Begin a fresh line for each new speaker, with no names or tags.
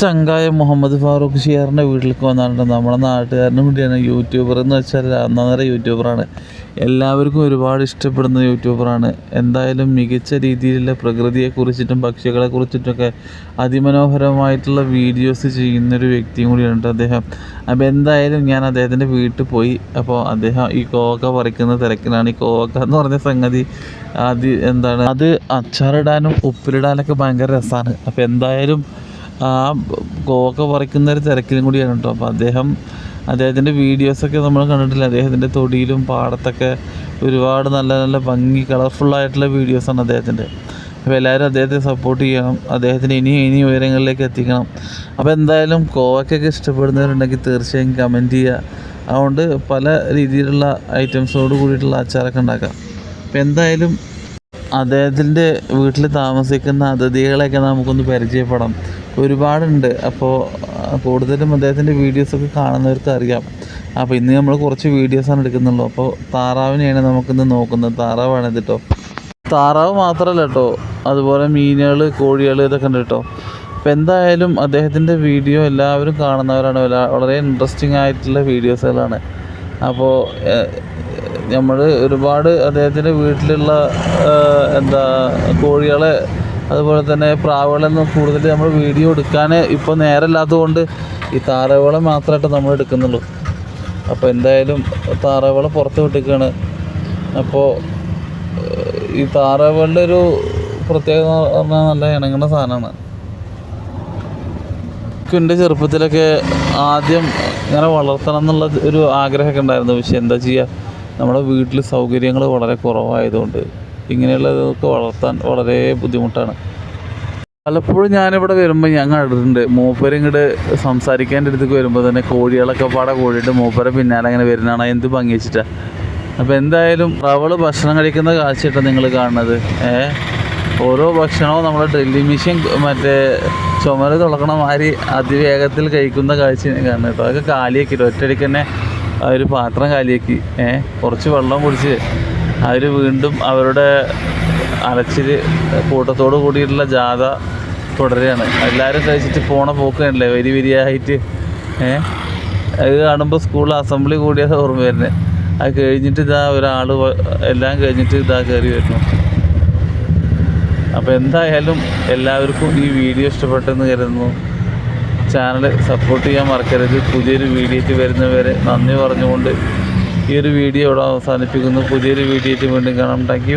ചങ്കായ മുഹമ്മദ് ഫാറൂഖ് ഷിയാറിന്റെ വീട്ടിലേക്ക് വന്നിട്ടുണ്ട് നമ്മുടെ നാട്ടുകാരനും കൂടിയാണ് യൂട്യൂബർ എന്ന് വെച്ചാൽ അന്നേരം യൂട്യൂബറാണ്. എല്ലാവർക്കും ഒരുപാട് ഇഷ്ടപ്പെടുന്ന യൂട്യൂബറാണ്. എന്തായാലും മികച്ച രീതിയിലുള്ള പ്രകൃതിയെക്കുറിച്ചിട്ടും പക്ഷികളെ കുറിച്ചിട്ടൊക്കെ അതിമനോഹരമായിട്ടുള്ള വീഡിയോസ് ചെയ്യുന്നൊരു വ്യക്തിയും കൂടിയാണ് അദ്ദേഹം. അപ്പോൾ എന്തായാലും ഞാൻ അദ്ദേഹത്തിന്റെ വീട്ടിൽ പോയി. അപ്പോൾ അദ്ദേഹം ഈ കോവക്ക പറിക്കുന്ന തിരക്കിലാണ്. ഈ കോവക്ക എന്ന് പറഞ്ഞ സംഗതി അത് എന്താണ്? അത് അച്ചാറിടാനും ഉപ്പിലിടാനൊക്കെ ഭയങ്കര രസമാണ്. അപ്പോൾ എന്തായാലും ആ കോവക്ക പറിക്കുന്ന ഒരു തിരക്കിലും കൂടിയാണ് കേട്ടോ. അപ്പോൾ അദ്ദേഹം അദ്ദേഹത്തിന്റെ വീഡിയോസൊക്കെ നമ്മൾ കണ്ടിട്ടില്ല? അദ്ദേഹത്തിന്റെ തൊടിയിലും പാടത്തൊക്കെ ഒരുപാട് നല്ല നല്ല ഭംഗി കളർഫുള്ളായിട്ടുള്ള വീഡിയോസാണ് അദ്ദേഹത്തിന്റെ അപ്പോൾ എല്ലാവരും അദ്ദേഹത്തെ സപ്പോർട്ട് ചെയ്യണം. അദ്ദേഹത്തിന് ഇനിയും ഇനി ഉയരങ്ങളിലേക്ക് എത്തിക്കണം. അപ്പോൾ എന്തായാലും കോവക്കൊക്കെ ഇഷ്ടപ്പെടുന്നവരുണ്ടെങ്കിൽ തീർച്ചയായും കമന്റ് ചെയ്യുക. അതുകൊണ്ട് പല രീതിയിലുള്ള ഐറ്റംസോട് കൂടിയിട്ടുള്ള അച്ചാറൊക്കെ ഉണ്ടാക്കാം. അപ്പോൾ എന്തായാലും അദ്ദേഹത്തിന്റെ വീട്ടിൽ താമസിക്കുന്ന അതിഥികളെയൊക്കെ നമുക്കൊന്ന് പരിചയപ്പെടാം. ഒരുപാടുണ്ട്. അപ്പോൾ കൂടുതലും അദ്ദേഹത്തിന്റെ വീഡിയോസൊക്കെ കാണുന്നവർക്ക് അറിയാം. അപ്പോൾ ഇന്ന് നമ്മൾ കുറച്ച് വീഡിയോസാണ് എടുക്കുന്നുള്ളൂ. അപ്പോൾ താറാവിനെയാണ് നമുക്കിന്ന് നോക്കുന്നത്. താറാവാണ് ഇത് താറാവ് മാത്രമല്ല കേട്ടോ അതുപോലെ മീനുകൾ കോഴികൾ ഇതൊക്കെ ഉണ്ട് കേട്ടോ അപ്പോൾ എന്തായാലും അദ്ദേഹത്തിന്റെ വീഡിയോ എല്ലാവരും കാണുന്നവരാണ്. വളരെ ഇൻട്രസ്റ്റിംഗ് ആയിട്ടുള്ള വീഡിയോസുകളാണ് അപ്പോൾ നമ്മൾ ഒരുപാട് അദ്ദേഹത്തിന്റെ വീട്ടിലുള്ള എന്താ കോഴികളെ അതുപോലെ തന്നെ പ്രാവുകളൊന്നും കൂടുതൽ നമ്മൾ വീഡിയോ എടുക്കാൻ ഇപ്പോൾ നേരമില്ലാത്തതുകൊണ്ട് ഈ താറാവുകളെ മാത്രമായിട്ട് നമ്മൾ എടുക്കുന്നുള്ളൂ. അപ്പോൾ എന്തായാലും താറാവുകളെ പുറത്ത് വിട്ടിരിക്കുകയാണ്. അപ്പോൾ ഈ താറാവുകളുടെ ഒരു പ്രത്യേകത പറഞ്ഞാൽ നല്ല ഇണങ്ങുന്ന സാധനമാണ്. എന്റെ ചെറുപ്പത്തിലൊക്കെ ആദ്യം ഇങ്ങനെ വളർത്തണം എന്നുള്ള ഒരു ആഗ്രഹമൊക്കെ ഉണ്ടായിരുന്നു. പക്ഷെ എന്താ ചെയ്യുക? നമ്മുടെ വീട്ടിൽ സൗകര്യങ്ങൾ വളരെ കുറവായതുകൊണ്ട്. ഇങ്ങനെയുള്ളതൊക്കെ വളർത്താൻ വളരെ ബുദ്ധിമുട്ടാണ്. പലപ്പോഴും ഞാനിവിടെ വരുമ്പോൾ ഞാൻ കണ്ടിട്ടുണ്ട് മൂപ്പര് ഇങ്ങോട്ട് സംസാരിക്കാൻ അടുത്തേക്ക് വരുമ്പോൾ തന്നെ കോഴികളൊക്കെ പാടെ കോഴിയിട്ട് മൂപ്പരെ പിന്നാലെ അങ്ങനെ വരുന്നതാണ്. എന്ത് ഭംഗി വെച്ചിട്ടാണ് അപ്പോൾ എന്തായാലും റവൾ ഭക്ഷണം കഴിക്കുന്ന കാഴ്ചയിട്ടാണ് നിങ്ങൾ കാണുന്നത്. ഏ? ഓരോ ഭക്ഷണവും നമ്മൾ ഡ്രില്ലിംഗ് മെഷീൻ മറ്റേ ചുമര തുളക്കണ മാതിരി അതിവേഗത്തിൽ കഴിക്കുന്ന കാഴ്ച ഞാൻ കാണുന്നത് കേട്ടോ. അതൊക്കെ കാലിയാക്കി ഒറ്റയടിക്ക് തന്നെ ഒരു പാത്രം കാലിയാക്കി. ഏ? കുറച്ച് വെള്ളം കുടിച്ച് അവർ വീണ്ടും അവരുടെ അലച്ചിൽ കൂട്ടത്തോട് കൂടിയിട്ടുള്ള ജാഥ തുടരുകയാണ്. എല്ലാവരും കഴിച്ചിട്ട് പോണ പോക്കുകയാണല്ലേ വരി വരിയായിട്ട്. ഏ? അത് കാണുമ്പോൾ സ്കൂൾ അസംബ്ലി കൂടിയത് ഓർമ്മ വരുന്നത് അത് കഴിഞ്ഞിട്ട് ഇതാ ഒരാൾ എല്ലാം കഴിഞ്ഞിട്ട് ഇതാ കയറി വരുന്നു. അപ്പോൾ എന്തായാലും എല്ലാവർക്കും ഈ വീഡിയോ ഇഷ്ടപ്പെട്ടെന്ന് കരുതുന്നു. ചാനൽ സപ്പോർട്ട് ചെയ്യാൻ മറക്കരുത്. പുതിയൊരു വീഡിയോയ്ക്ക് വരുന്നവരെ നന്ദി പറഞ്ഞുകൊണ്ട് ഈ ഒരു വീഡിയോ ഇവിടെ അവസാനിപ്പിക്കുന്നു. പുതിയൊരു വീഡിയോയ്ക്ക് വീണ്ടും കാണാം. താങ്ക്